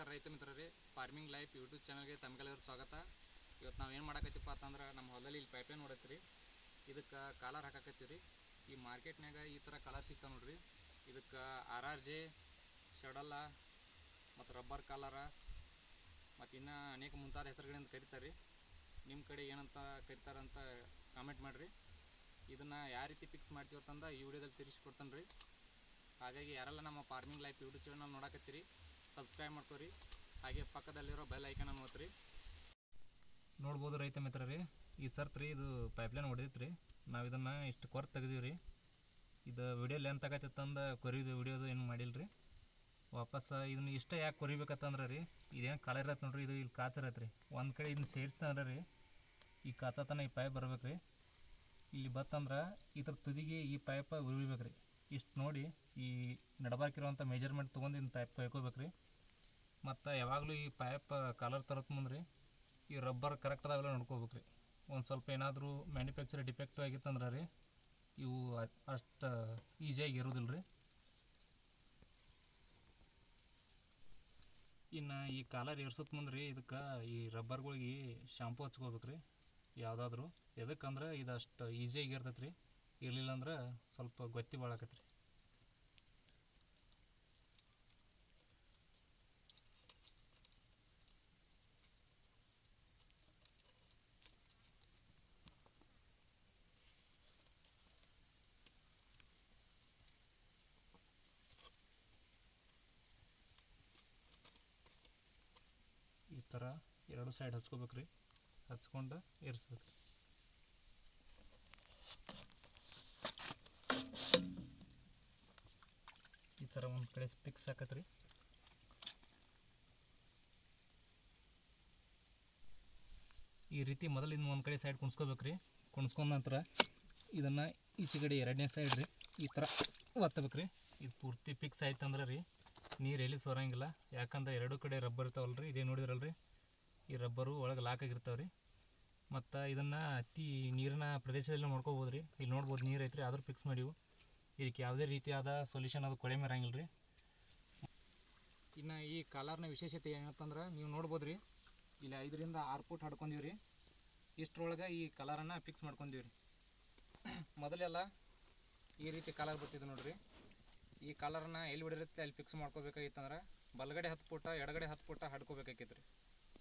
ನಮಸ್ಕಾರ ರೈತ ಮಿತ್ರರೇ ಫಾರ್ಮಿಂಗ್ ಲೈಫ್ ಯೂಟ್ಯೂಬ್ ಚಾನಲ್ಗೆ ತಮಗೆಲ್ಲರೂ ಸ್ವಾಗತ. ಇವತ್ತು ನಾವು ಏನು ಮಾಡಕತ್ತಿಪ್ಪ ಅಂತಂದ್ರೆ ನಮ್ಮ ಹೊಲದಲ್ಲಿ ಇಲ್ಲಿ ಪೈಪ್ಲೈನ್ ರೀ ಇದಕ್ಕೆ ಕಾಲರ್ ಹಾಕಾಕತ್ತೀವಿ ರೀ ಈ ಮಾರ್ಕೆಟ್ನಾಗ ಈ ಥರ ಕಲರ್ ಸಿಗ್ತಾವೆ ನೋಡ್ರಿ. ಇದಕ್ಕೆ ಆರ್ ಆರ್ ಜೆ ಶಡಲ್ಲ ಮತ್ತು ರಬ್ಬರ್ ಕಾಲರ ಮತ್ತು ಇನ್ನೂ ಅನೇಕ ಮುಂತಾದ ಹೆಸರುಗಳಿಂದ ಕರಿತಾರೆ ರೀ. ನಿಮ್ಮ ಕಡೆ ಏನಂತ ಕರಿತಾರಂತ ಕಾಮೆಂಟ್ ಮಾಡಿರಿ. ಇದನ್ನು ಯಾವ ರೀತಿ ಫಿಕ್ಸ್ ಮಾಡ್ತೀವಿ ಅಂತಂದು ಈ ವಿಡಿಯೋದಲ್ಲಿ ತಿಳಿಸ್ಕೊಡ್ತಾನೆ ರೀ ಹಾಗಾಗಿ ಯಾರೆಲ್ಲ ನಮ್ಮ ಫಾರ್ಮಿಂಗ್ ಲೈಫ್ ಯೂಟ್ಯೂಬ್ ಚಾನಲ್ ನೋಡಕತ್ತೀರಿ ಸಬ್ಸ್ಕ್ರೈಬ್ ಮಾಡ್ಕೊರಿ. ಹಾಗೆ ಪಕ್ಕದಲ್ಲಿರೋ ಬೆಲ್ ಐಕನ್ ಒತ್ತಿರಿ ನೋಡ್ಬೋದು ರೈತ ಮಿತ್ರರಿ, ಈ ಸರ್ತ್ ರೀ ಇದು ಪೈಪ್ಲೈನ್ ಹೊಡೆದಿತ್ತು ರೀ ನಾವು ಇದನ್ನು ಇಷ್ಟು ಕೊರ ತೆಗ್ದೀವಿ ರೀ ಇದು ವಿಡಿಯೋ ಲೆಂತ್ ಆಗತ್ತಿತ್ತಂದು ಕೊರಿದು ವಿಡಿಯೋದು ಏನು ಮಾಡಿಲ್ಲ ರೀ ವಾಪಸ್ ಇದನ್ನ ಇಷ್ಟ ಯಾಕೆ ಕೊರಿಬೇಕತ್ತಂದ್ರೆ ರೀ, ಇದೇನು ಕಳೆ ಇರತ್ತೆ ನೋಡ್ರಿ, ಇದು ಇಲ್ಲಿ ಕಾಚ ಇರತ್ತೆ ರೀ ಒಂದು ಕಡೆ ಇದನ್ನ ಸೇರಿಸ್ತಂದ್ರೆ ರೀ, ಈ ಕಾಚತನ ಈ ಪೈಪ್ ಬರ್ಬೇಕು ರೀ ಇಲ್ಲಿ ಬತ್ತಂದ್ರೆ ಇದ್ರ ತುದಿಗೆ ಈ ಪೈಪ ಉರಿಬೇಕು ರೀ ಇಷ್ಟು ನೋಡಿ ಈ ನಡಬಾಕಿರುವಂಥ ಮೆಜರ್ಮೆಂಟ್ ತೊಗೊಂಡು ಇನ್ನು ಪೈಪ್ ಕೈಕೋಬೇಕು ರೀ ಮತ್ತು ಯಾವಾಗಲೂ ಈ ಪೈಪ್ ಕಲರ್ ತರತ್ ಮುಂದೆ ರೀ ಈ ರಬ್ಬರ್ ಕರೆಕ್ಟ್ ಅದಾವೆಲ್ಲ ನೋಡ್ಕೋಬೇಕು ರೀ ಒಂದು ಸ್ವಲ್ಪ ಏನಾದರೂ ಮ್ಯಾನುಫ್ಯಾಕ್ಚರ್ ಡಿಫೆಕ್ಟಿವ್ ಆಗಿತ್ತಂದ್ರೆ ರೀ ಇವು ಅಷ್ಟು ಈಸಿಯಾಗಿ ಇರೋದಿಲ್ಲ ರೀ ಇನ್ನು ಈ ಕಾಲರ್ ಏರ್ಸತ್ ಮುಂದೆ ರೀ ಇದಕ್ಕೆ ಈ ರಬ್ಬರ್ಗಳಿಗೆ ಶಾಂಪು ಹಚ್ಕೋಬೇಕು ರೀ ಯಾವುದಾದ್ರೂ. ಎದಕ್ಕಂದ್ರೆ ಇದು ಅಷ್ಟು ಈಸಿಯಾಗಿ ಇರ್ತೈತೆ ರೀ ಇರಲಿಲ್ಲ ಅಂದ್ರೆ ಸ್ವಲ್ಪ ಗೊತ್ತಿ ಬಾಳಾಕತ್ರಿ. ಈ ಥರ ಎರಡು ಸೈಡ್ ಹಚ್ಕೋಬೇಕ್ರಿ. ಹಚ್ಕೊಂಡು ಏರಿಸ್ಬೇಕು ಈ ಥರ ಒಂದು ಕಡೆ ಪಿಕ್ಸ್ ಹಾಕತ್ರಿ. ಈ ರೀತಿ ಮೊದಲು ಒಂದು ಕಡೆ ಸೈಡ್ ಕುಣಿಸ್ಕೋಬೇಕ್ರಿ. ಕುಣಿಸ್ಕೊಂಡ ನಂತರ ಇದನ್ನು ಈಚೆಗಡೆ ಎರಡನೇ ಸೈಡ್ ರೀ, ಈ ಥರ ಒತ್ತಬೇಕು ರೀ ಇದು ಪೂರ್ತಿ ಫಿಕ್ಸ್ ಆಯ್ತು ಅಂದ್ರೆ ರೀ, ನೀರು ಎಲ್ಲಿ ಸೋರಂಗಿಲ್ಲ. ಯಾಕಂದ್ರೆ ಎರಡು ಕಡೆ ರಬ್ಬರ್ ಇರ್ತಾವಲ್ಲ ರೀ ಇದೇ ರೀ ಈ ರಬ್ಬರು ಒಳಗೆ ಲಾಕ್ ಆಗಿರ್ತಾವೆ ರೀ ಮತ್ತು ಇದನ್ನು ಅತಿ ನೀರಿನ ಪ್ರದೇಶದಲ್ಲಿ ಮಾಡ್ಕೋಬೋದು ರೀ ಇಲ್ಲಿ ನೋಡ್ಬೋದು ನೀರು ಐತ್ರಿ, ಆದರೂ ಫಿಕ್ಸ್ ಮಾಡಿವು. ಇದಕ್ಕೆ ಯಾವುದೇ ರೀತಿಯಾದ ಸೊಲ್ಯೂಷನ್ ಅದು ಕೊಳೆ ಮೇರಂಗಿಲ್ಲ ರೀ ಇನ್ನು ಈ ಕಲರ್ನ ವಿಶೇಷತೆ ಏನಂತಂದ್ರೆ ನೀವು ನೋಡ್ಬೋದು ರೀ ಇಲ್ಲಿ ಐದರಿಂದ ಆರು ಫುಟ್ ಹಡ್ಕೊಂಡೀವಿ ರೀ ಇಷ್ಟರೊಳಗೆ ಈ ಕಲರನ್ನು ಫಿಕ್ಸ್ ಮಾಡ್ಕೊಂಡೀವಿ ರೀ ಮೊದಲೆಲ್ಲ ಈ ರೀತಿ ಕಲರ್ ಬರ್ತಿದ್ದು ನೋಡ್ರಿ. ಈ ಕಲರ್ನ ಎಲ್ಲಿ ಬಿಡಿರುತ್ತೆ ಅಲ್ಲಿ ಫಿಕ್ಸ್ ಮಾಡ್ಕೋಬೇಕಾಗಿತ್ತಂದ್ರೆ ಬಲಗಡೆ ಹತ್ತು ಫೂಟ ಎಡಗಡೆ ಹತ್ತು ಫೂಟ ಹಡ್ಕೋಬೇಕಾಗಿತ್ತು ರೀ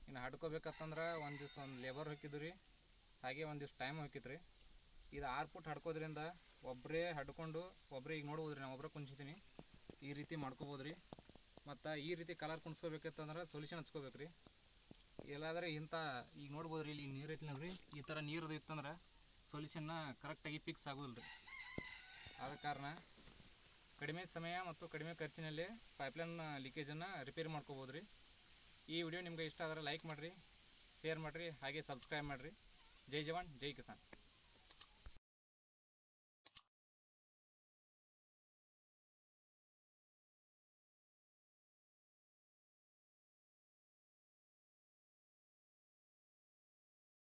ಇನ್ನು ಹಡ್ಕೋಬೇಕತ್ತಂದ್ರೆ ಒಂದು ದಿವ್ಸ ಒಂದು ಲೇಬರ್ ಹಾಕಿದ್ದು ರೀ ಹಾಗೆ ಒಂದು ದಿವ್ಸ ಟೈಮ್ ಹಾಕಿತ್ತು ರೀ ಇದು ಆರು ಫೂಟ್ ಹಡ್ಕೋದ್ರಿಂದ ಒಬ್ಬರೇ ಹಡ್ಕೊಂಡು ಒಬ್ಬರೇ ಈಗ ನೋಡ್ಬೋದು ರೀ ನಾನು ಒಬ್ಬರೇ ಕುಂಚಿತೀನಿ ಈ ರೀತಿ ಮಾಡ್ಕೋಬೋದು ರೀ ಮತ್ತು ಈ ರೀತಿ ಕಲರ್ ಕುಣಿಸ್ಕೋಬೇಕಿತ್ತಂದ್ರೆ ಸೊಲ್ಯೂಷನ್ ಹಚ್ಕೋಬೇಕು ರೀ ಎಲ್ಲಾದರೆ ಇಂಥ ಈಗ ನೋಡ್ಬೋದು ರೀ ಇಲ್ಲಿ ನೀರು ಐತಿ ನೋಡ್ರಿ, ಈ ಥರ ನೀರು ಇತ್ತಂದ್ರೆ ಸೊಲ್ಯೂಷನ್ನ ಕರೆಕ್ಟಾಗಿ ಫಿಕ್ಸ್ ಆಗೋದಿಲ್ಲ ರೀ ಆದ ಕಾರಣ ಕಡಿಮೆ ಸಮಯ ಮತ್ತು ಕಡಿಮೆ ಖರ್ಚಿನಲ್ಲಿ ಪೈಪ್ಲೈನ್ ಲೀಕೇಜನ್ನು ರಿಪೇರಿ ಮಾಡ್ಕೋಬೋದು ರೀ ಈ ವಿಡಿಯೋ ನಿಮ್ಗೆ ಇಷ್ಟ ಆದರೆ ಲೈಕ್ ಮಾಡಿರಿ ಶೇರ್ ಮಾಡಿರಿ, ಹಾಗೆ ಸಬ್ಸ್ಕ್ರೈಬ್ ಮಾಡಿರಿ. ಜೈ ಜವಾನ್, ಜೈ ಕಿಸಾನ್.